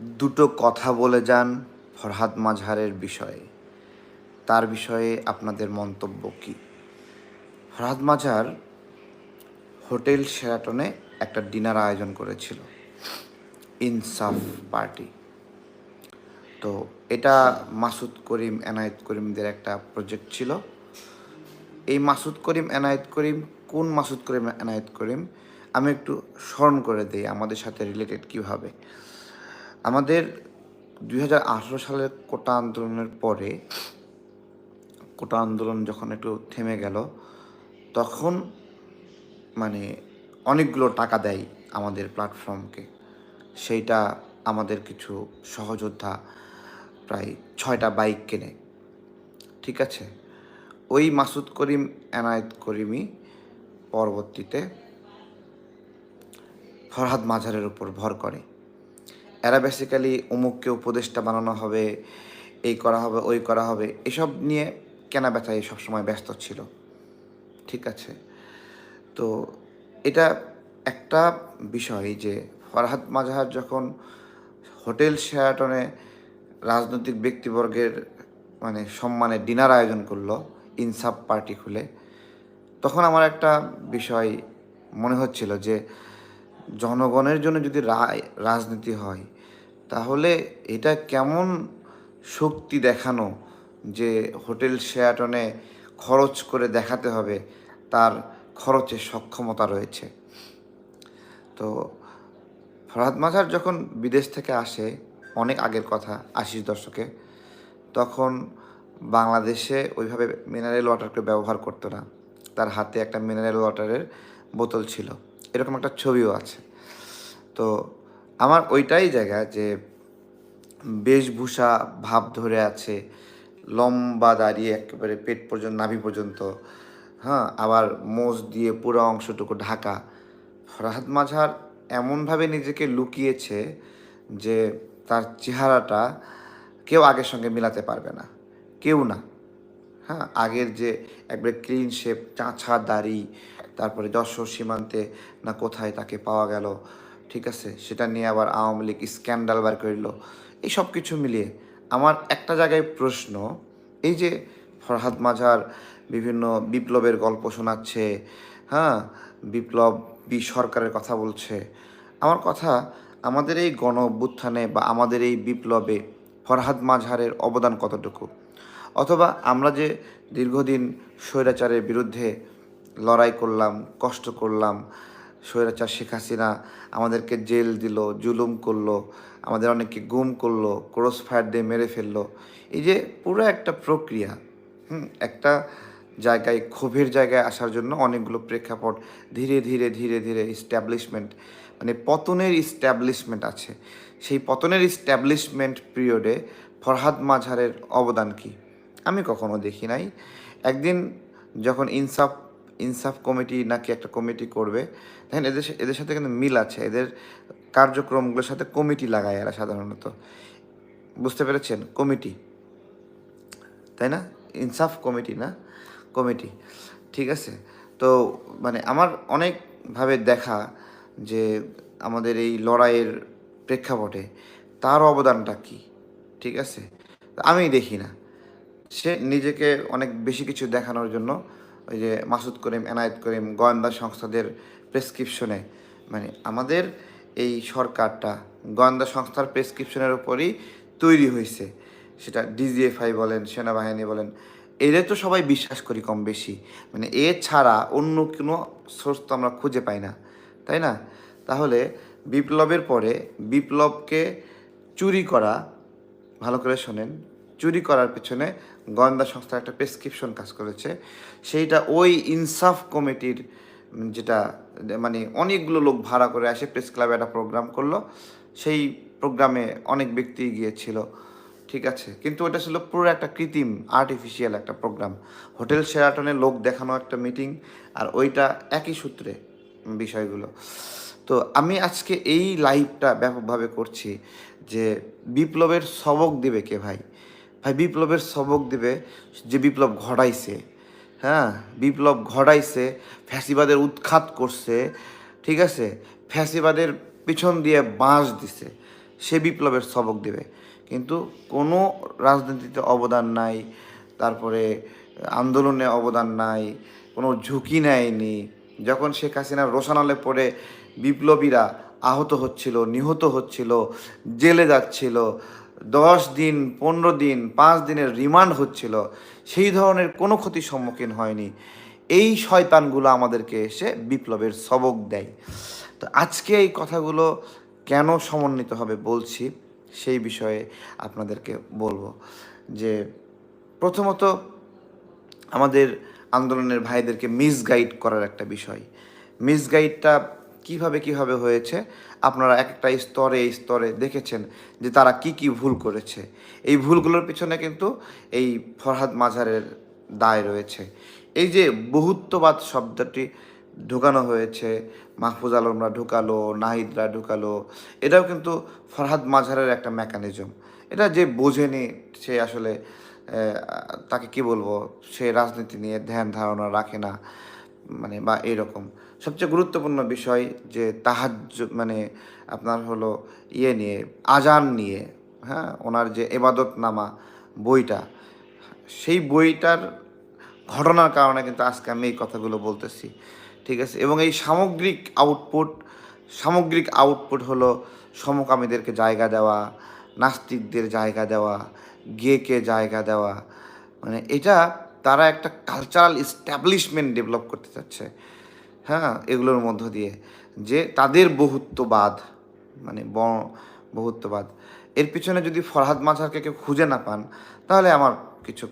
দুটো কথা বলে যান ফরহাদ মাঝহারের বিষয়ে। তার বিষয়ে আপনাদের মন্তব্য কী? ফরহাদ মাঝহার হোটেল শেরাটনে একটা ডিনার আয়োজন করেছিল, ইনসাফ পার্টি। তো এটা মাসুদ করিম, এনায়েত করিমদের একটা প্রজেক্ট ছিল। এই মাসুদ করিম, এনায়েত করিম, কোন মাসুদ করিম, এনায়েত করিম, আমি একটু স্মরণ করে দিই আমাদের সাথে রিলেটেড কীভাবে। আমাদের দু হাজার আঠেরো সালের কোটা আন্দোলনের পরে কোটা আন্দোলন যখন একটু থেমে গেল, তখন মানে অনেকগুলো টাকা দেয় আমাদের প্ল্যাটফর্মকে সেইটা আমাদের কিছু সহযোদ্ধা প্রায় ছয়টা বাইক কেনে। ঠিক আছে? ওই মাসুদ করিম, এনায়েত করিমই পরবর্তীতে ফরহাদ মাঝারের উপর ভর করে। এরা বেসিক্যালি অমুককে উপদেষ্টা বানানো হবে, এই করা হবে, ওই করা হবে। এসব নিয়ে কেনা বেচায় সবসময় ব্যস্ত ছিল। ঠিক আছে? তো এটা একটা বিষয় যে ফরহাদ মাজাহার যখন হোটেল শেয়াটনে রাজনৈতিক ব্যক্তিবর্গের মানে সম্মানে ডিনার আয়োজন করল ইনসাফ পার্টি খুলে, তখন আমার একটা বিষয় মনে হচ্ছিল যে জনগণের জন্য যদি রায়, রাজনীতি হয়, তাহলে এটা কেমন শক্তি দেখানো যে হোটেল শেয়াটনে খরচ করে দেখাতে হবে, তার খরচের সক্ষমতা রয়েছে? তো ফরহাদ মাঝার যখন বিদেশ থেকে আসে, অনেক আগের কথা আশির দশকে তখন বাংলাদেশে ওইভাবে মিনারেল ওয়াটারকে ব্যবহার করতো না। তার হাতে একটা মিনারেল ওয়াটারের বোতল ছিল। এরকম একটা ছবিও আছে। তো আমার ওইটাই জায়গা যে বেশভূষা ভাব ধরে আছে, লম্বা দাঁড়িয়ে একেবারে পেট পর্যন্ত, নাভি পর্যন্ত হ্যাঁ আবার মোজ দিয়ে পুরো অংশটুকু ঢাকা। ফরহাদ মাঝার এমনভাবে নিজেকে লুকিয়েছে যে তার চেহারাটা কেউ আগের সঙ্গে মিলাতে পারবে না। কেউ না। হ্যাঁ আগের যে একবারে ক্লিন শেপ চাঁচা দাড়ি তারপরে যশোর সীমান্তে না কোথায় তাকে পাওয়া গেল, ঠিক আছে? সেটা নিয়ে আবার আওয়ামী লীগ স্ক্যান্ডাল বার করল এই সব কিছু মিলিয়ে আমার একটা জায়গায় প্রশ্ন, এই যে ফরহাদ মাঝার বিভিন্ন বিপ্লবের গল্প শোনাচ্ছে হ্যাঁ? বিপ্লব বি সরকারের কথা বলছে। আমার কথা, আমাদের এই গণ অভ্যুত্থানে বা আমাদের এই বিপ্লবে ফরহাদ মাঝহারের অবদান কতটুকু? অথবা আমরা যে দীর্ঘদিন স্বৈরাচারের বিরুদ্ধে লড়াই করলাম, কষ্ট করলাম। স্বৈরাচার শেখ হাসিনা আমাদেরকে জেল দিল, জুলুম করল, আমাদের অনেককে গুম করল, ক্রস ফায়ার দিয়ে মেরে ফেলল। এই যে পুরো একটা প্রক্রিয়া, হুম, একটা জায়গায়, ক্ষোভের জায়গায় আসার জন্য অনেকগুলো প্রেক্ষাপট ধীরে ধীরে ধীরে ধীরে ইস্টাবলিশমেন্ট মানে পতনের ইস্টাবলিশমেন্ট আছে। সেই পতনের ইস্টাবলিশমেন্ট পিরিয়ডে ফরহাদ মাঝারের অবদান কি? আমি কখনো দেখি নাই। একদিন যখন ইনসাফ ইনসাফ কমিটি নাকি একটা কমিটি করবে, দেখেন এদের এদের সাথে কিন্তু মিল আছে, এদের কার্যক্রমগুলোর সাথে কমিটি লাগায় এরা সাধারণত। বুঝতে পেরেছেন? কমিটি। তাই না? ইনসাফ কমিটি না? কমিটি। ঠিক আছে? তো মানে আমার অনেকভাবে দেখা যে আমাদের এই লড়াইয়ের প্রেক্ষাপটে তার অবদানটা কি? ঠিক আছে? আমি দেখি না। সে নিজেকে অনেক বেশি কিছু দেখানোর জন্য ওই যে মাসুদ করিম, এনায়েত করিম, গোয়েন্দা সংস্থাদের প্রেসক্রিপশনে। মানে আমাদের এই সরকারটা গোয়েন্দা সংস্থার প্রেসক্রিপশনের উপরই তৈরি হয়েছে। সেটা ডিজিএফআই বলেন, সেনাবাহিনী বলেন, এদের তো সবাই বিশ্বাস করি কম বেশি। মানে এ ছাড়া অন্য কোনো সোর্স তো আমরা খুঁজে পাই না, তাই না? তাহলে বিপ্লবের পরে বিপ্লবকে চুরি করা, ভালো করে শোনেন চুরি করার পেছনে গোয়েন্দা সংস্থার একটা প্রেসক্রিপশন কাজ করেছে। সেইটা ওই ইনসাফ কমিটির, যেটা মানে অনেকগুলো লোক ভাড়া করে আসে প্রেস ক্লাবে একটা প্রোগ্রাম করল। সেই প্রোগ্রামে অনেক ব্যক্তি গিয়েছিল, ঠিক আছে? কিন্তু ওটা ছিল পুরো একটা কৃত্রিম আর্টিফিশিয়াল একটা প্রোগ্রাম হোটেল শেরাটনে লোক দেখানো একটা মিটিং আর ওইটা একই সূত্রে বিষয়গুলো। তো আমি আজকে এই লাইভটা ব্যাপকভাবে করছি যে বিপ্লবের সবক দিবে কে ভাই? ভাই, বিপ্লবের সবক দেবে যে বিপ্লব ঘটাইছে। হ্যাঁ বিপ্লব ঘটাইছে, ফ্যাসিবাদের উৎখাত করছে, ঠিক আছে? ফ্যাসিবাদের পিছন দিয়ে বাঁশ দিছে, সে বিপ্লবের সবক দেবে। কিন্তু কোনো রাজনীতিতে অবদান নাই, তারপরে আন্দোলনে অবদান নাই, কোনো ঝুঁকি নেয়নি। যখন শেখ হাসিনার রোশানলে পড়ে, বিপ্লবীরা আহত হচ্ছিল, নিহত হচ্ছিল, জেলে যাচ্ছিল দশ দিন, পনেরো দিন, পাঁচ দিনের রিমান্ড হচ্ছিল, সেই ধরনের কোনো ক্ষতির সম্মুখীন হয়নি। এই শয়তানগুলো আমাদেরকে এসে বিপ্লবের সবক দেয়। তো আজকে এই কথাগুলো কেন সমন্বিত হবে বলছি, সেই বিষয়ে আপনাদেরকে বলব যে প্রথমত আমাদের আন্দোলনের ভাইদেরকে মিসগাইড করার একটা বিষয়। মিসগাইডটা কীভাবে কীভাবে হয়েছে, আপনারা এক একটা স্তরে স্তরে দেখেছেন যে তারা কি কি ভুল করেছে। এই ভুলগুলোর পিছনে কিন্তু এই ফরহাদ মাঝারের দায় রয়েছে। এই যে বহুত্ববাদ শব্দটি ঢুকানো হয়েছে, মাহফুজ আলমরা ঢুকালো, নাহিদরা ঢুকালো, এটাও কিন্তু ফরহাদ মাঝারের একটা মেকানিজম এটা যে বোঝেনি সে আসলে তাকে কি বলব? সে রাজনীতি নিয়ে ধ্যান ধারণা রাখে না। মানে বা এইরকম সবচেয়ে গুরুত্বপূর্ণ বিষয় যে তাহাজ মানে আপনার হলো ইয়ে নিয়ে, আজান নিয়ে হ্যাঁ ওনার যে এবাদত নামা বইটা, সেই বইটার ঘটনার কারণে কিন্তু আজকে আমি এই কথাগুলো বলতেছি, ঠিক আছে? এবং এই সামগ্রিক আউটপুট সামগ্রিক আউটপুট হলো সমকামীদেরকে জায়গা দেওয়া, নাস্তিকদের জায়গা দেওয়া গেকে জায়গা দেওয়া মানে এটা তারা একটা কালচারাল এস্টাবলিশমেন্ট ডেভেলপ করতে চাচ্ছে হ্যাঁ এগুলোর মধ্য দিয়ে, যে তাদের বহুত্ববাদ মানে ব- বহুত্ববাদ। এর পিছনে যদি ফরহাদ মাঝারকে কেউ খুঁজে না পান, তাহলে আমার কিছু